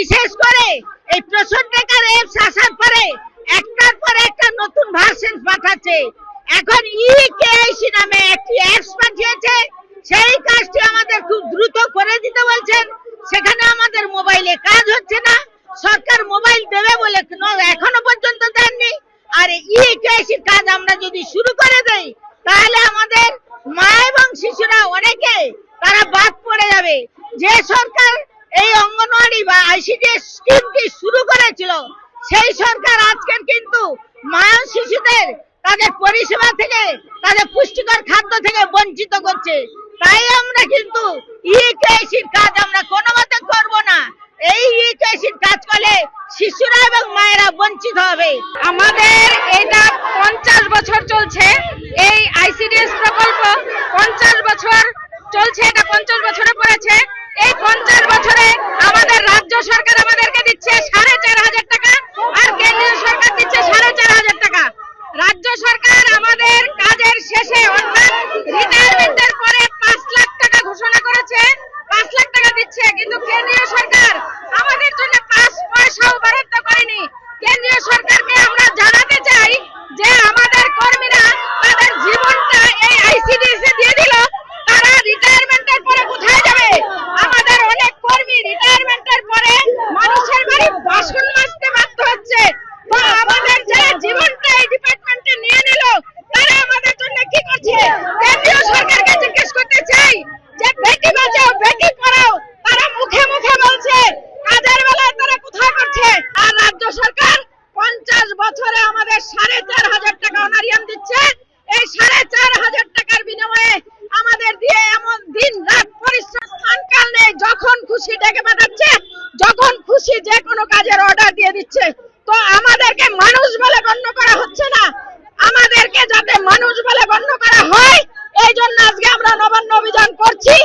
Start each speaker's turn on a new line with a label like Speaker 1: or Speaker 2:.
Speaker 1: বিশেষ করে এই অ্যাপস আসার পরে একটার পর একটা নতুন ভার্সন পাঠাচ্ছে। এখন ই কেআইসি নামে একটি অ্যাপস পাঠিয়েছে। সেই কাজটি আমাদের খুব দ্রুত করে দিতে বলছেন। সেখানে আমাদের মোবাইলে কাজ হচ্ছে না। সরকার মোবাইল দেবে বলে এখনও পর্যন্ত দেননি। আর ই কেআইসির কাজ আমরা যদি শুরু করে দেই, তাহলে আমাদের মা এবং শিশুরা অনেকে তারা বাদ পড়ে যাবে। যে সরকার এই অঙ্গনওয়াড়ি বা আইসিডিএস স্কিমটি শুরু করেছিল। সেই সরকার আজকের কিন্তু মা শিশুদের তাদের পরিষেবা থেকে, তাদের পুষ্টিকর খাদ্য থেকে বঞ্চিত করছে। তাই আমরা কিন্তু ই কেআইসির কাজ আমরা কোনো মতে করব না। এই ই কেআইসির কাজ করলে শিশুরা এবং মায়েরা বঞ্চিত হবে।
Speaker 2: আমাদের এটা পঞ্চাশ বছর চলছে এই আইসিডিএস প্রকল্প পঞ্চাশ বছর চলছে এটা পঞ্চাশ বছরে পড়েছে এই পঞ্চাশ বছরে আমাদের সরকার আমাদেরকে দিচ্ছে সাড়ে চার হাজার টাকা, আর কেন্দ্রীয় সরকার দিচ্ছে সাড়ে চার হাজার টাকা। রাজ্য সরকার আমাদের কাজের শেষে অর্থাৎ রিটায়ারমেন্টের পরে পাঁচ লাখ টাকা ঘোষণা করেছে পাঁচ লাখ টাকা দিচ্ছে কিন্তু কেন্দ্রীয় সরকার আমাদের জন্য পাঁচ পয়সাও বরাদ্দ করেনি কেন্দ্রীয় সরকারকে আমরা জানাতে চাই যে আমাদের কর্মীরা তাদের জীবনটা এই আইসিডিএস এ দিয়ে দিল তারা রিটায়ারমেন্টের পরে কোথায় যাবে আমাদের অনেক কর্মী রিটায়ারমেন্টের পরে মানুষের বাড়ি বাসন মাজতে বাধ্য হচ্ছে তো আমাদের যারা জীবনটা এই ডিপার্টমেন্টে নিয়ে নিল তারা আমাদের জন্য কি করছে কেন্দ্রীয় সরকারকে জিজ্ঞেস করতে চাই যে বেটি বাঁচাও বেটি পড়াও। তারা মুখে মুখে বলছে, কাজের বেলায় তারা কোথায় করছে? আর রাজ্য সরকার পঞ্চাশ বছরে আমাদের সাড়ে অভিযান করছি।